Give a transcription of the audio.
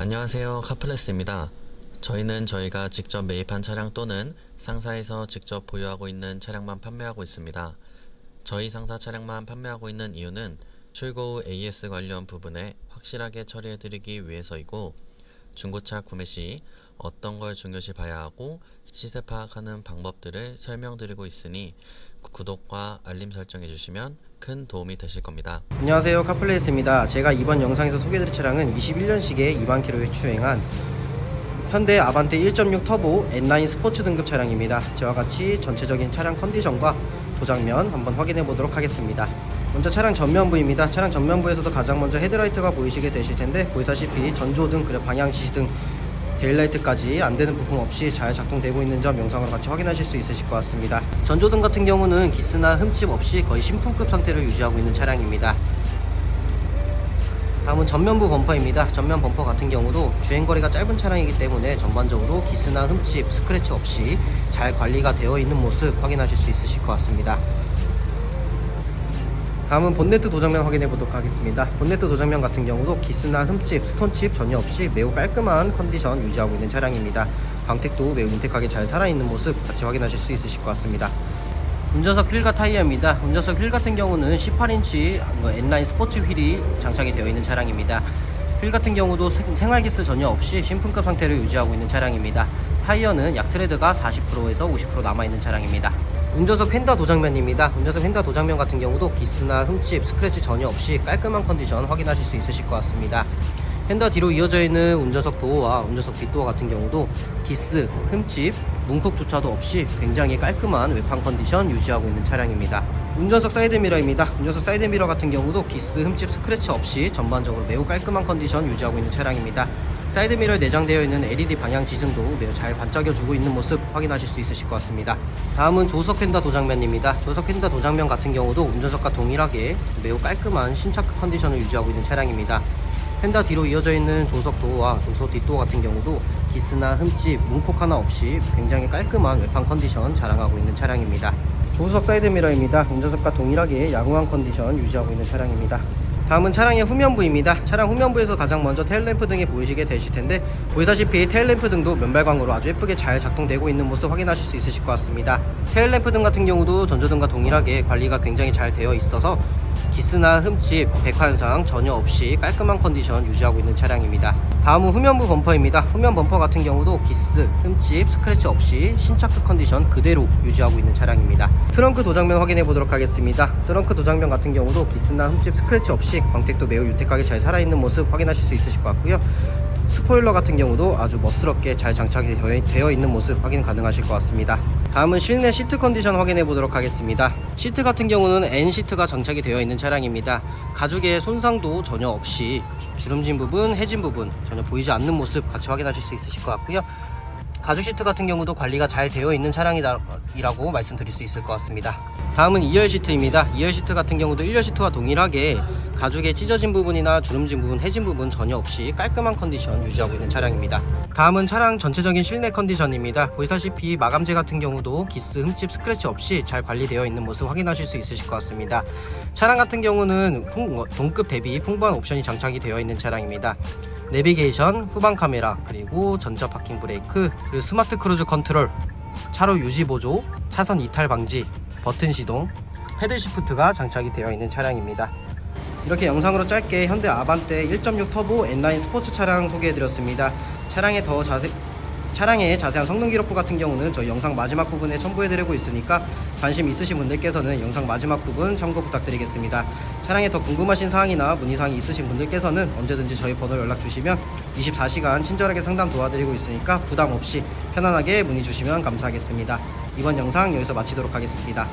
안녕하세요. 카플레스입니다. 저희는 저희가 직접 매입한 차량 또는 상사에서 직접 보유하고 있는 차량만 판매하고 있습니다. 저희 상사 차량만 판매하고 있는 이유는 출고 후 AS 관련 부분에 확실하게 처리해드리기 위해서이고 중고차 구매 시 어떤 걸 중요시 봐야 하고 시세 파악하는 방법들을 설명드리고 있으니 구독과 알림 설정해 주시면 큰 도움이 되실 겁니다. 안녕하세요. 카플레이스입니다. 제가 이번 영상에서 소개해드릴 차량은 21년식의 2만 킬로에 주행한 현대 아반떼 1.6 터보 N9 스포츠 등급 차량입니다. 저와 같이 전체적인 차량 컨디션과 도장면 한번 확인해 보도록 하겠습니다. 먼저 차량 전면부입니다. 차량 전면부에서도 가장 먼저 헤드라이트가 보이시게 되실 텐데 보시다시피 전조등 그리고 방향지시등 데일라이트까지 안되는 부품 없이 잘 작동되고 있는 점 영상으로 같이 확인하실 수 있으실 것 같습니다 전조등 같은 경우는 기스나 흠집 없이 거의 신품급 상태를 유지하고 있는 차량입니다 다음은 전면부 범퍼입니다. 전면 범퍼 같은 경우도 주행거리가 짧은 차량이기 때문에 전반적으로 기스나 흠집, 스크래치 없이 잘 관리가 되어 있는 모습 확인하실 수 있으실 것 같습니다. 다음은 본네트 도장면 확인해 보도록 하겠습니다. 본네트 도장면 같은 경우도 기스나 흠집, 스톤칩 전혀 없이 매우 깔끔한 컨디션 유지하고 있는 차량입니다. 광택도 매우 윤택하게 잘 살아있는 모습 같이 확인하실 수 있으실 것 같습니다. 운전석 휠과 타이어입니다. 운전석 휠 같은 경우는 18인치 N9 스포츠 휠이 장착이 되어 있는 차량입니다. 휠 같은 경우도 생- 생활기스 전혀 없이 신품급 상태를 유지하고 있는 차량입니다. 타이어는 약 트레드가 40%에서 50% 남아있는 차량입니다. 운전석 휀다 도장면입니다. 운전석 휀다 도장면 같은 경우도 기스나 흠집, 스크래치 전혀 없이 깔끔한 컨디션 확인하실 수 있으실 것 같습니다. 휀다 뒤로 이어져 있는 운전석 도어와 운전석 뒷도어 같은 경우도 기스, 흠집, 뭉콕조차도 없이 굉장히 깔끔한 외판 컨디션 유지하고 있는 차량입니다. 운전석 사이드미러입니다. 운전석 사이드미러 같은 경우도 기스, 흠집, 스크래치 없이 전반적으로 매우 깔끔한 컨디션 유지하고 있는 차량입니다. 사이드미러에 내장되어 있는 LED 방향 지등도 매우 잘 반짝여 주고 있는 모습 확인하실 수 있으실 것 같습니다. 다음은 조석 펜다 도장면입니다. 조석 펜다 도장면 같은 경우도 운전석과 동일하게 매우 깔끔한 신차급 컨디션을 유지하고 있는 차량입니다. 펜다 뒤로 이어져 있는 조석 도어와 조석 뒷도어 같은 경우도 기스나 흠집, 문콕 하나 없이 굉장히 깔끔한 외판 컨디션 자랑하고 있는 차량입니다. 조수석 사이드미러입니다. 운전석과 동일하게 양호한 컨디션 유지하고 있는 차량입니다. 다음은 차량의 후면부입니다. 차량 후면부에서 가장 먼저 테일램프 등이 보이시게 되실 텐데 보시다시피 테일램프 등도 면발광으로 아주 예쁘게 잘 작동되고 있는 모습 확인하실 수 있으실 것 같습니다. 테일램프 등 같은 경우도 전조등과 동일하게 관리가 굉장히 잘 되어 있어서 기스나 흠집, 백화현상 전혀 없이 깔끔한 컨디션 유지하고 있는 차량입니다. 다음은 후면부 범퍼입니다. 후면 범퍼 같은 경우도 기스, 흠집, 스크래치 없이 신차급 컨디션 그대로 유지하고 있는 차량입니다. 트렁크 도장면 확인해 보도록 하겠습니다. 트렁크 도장면 같은 경우도 기스나 흠집, 스크래치 없이 광택도 매우 윤택하게 잘 살아있는 모습 확인하실 수 있으실 것 같고요. 스포일러 같은 경우도 아주 멋스럽게 잘 장착이 되어- 있는 모습 확인 가능하실 것 같습니다. 다음은 실내 시트 컨디션 확인해 보도록 하겠습니다. 시트 같은 경우는 N 시트가 장착이 되어 있는 차량입니다. 가죽의 손상도 전혀 없이 주- 주름진 부분, 해진 부분 전혀 보이지 않는 모습 같이 확인하실 수 있으실 것 같고요. 가죽 시트 같은 경우도 관리가 잘 되어 있는 차량이라고 말씀드릴 수 있을 것 같습니다. 다음은 2열 시트입니다. 2열 시트 같은 경우도 1열 시트와 동일하게 가죽의 찢어진 부분이나 주름진 부분, 해진 부분 전혀 없이 깔끔한 컨디션 유지하고 있는 차량입니다. 다음은 차량 전체적인 실내 컨디션입니다. 보시다시피 마감재 같은 경우도 기스, 흠집, 스크래치 없이 잘 관리되어 있는 모습 확인하실 수 있으실 것 같습니다. 차량 같은 경우는 풍- 동급 대비 풍부한 옵션이 장착이 되어 있는 차량입니다. 내비게이션, 후방 카메라, 그리고 전자 파킹 브레이크, 그리고 스마트 크루즈 컨트롤, 차로 유지 보조, 차선 이탈 방지, 버튼 시동, 패들 시프트가 장착이 되어 있는 차량입니다. 이렇게 영상으로 짧게 현대 아반떼 1.6 터보 N9 스포츠 차량 소개해드렸습니다. 차량의 더 자세 차량의 자세한 성능 기록부 같은 경우는 저희 영상 마지막 부분에 첨부해드리고 있으니까 관심 있으신 분들께서는 영상 마지막 부분 참고 부탁드리겠습니다. 차량에 더 궁금하신 사항이나 문의사항이 있으신 분들께서는 언제든지 저희 번호 연락 주시면 24시간 친절하게 상담 도와드리고 있으니까 부담 없이 편안하게 문의 주시면 감사하겠습니다. 이번 영상 여기서 마치도록 하겠습니다.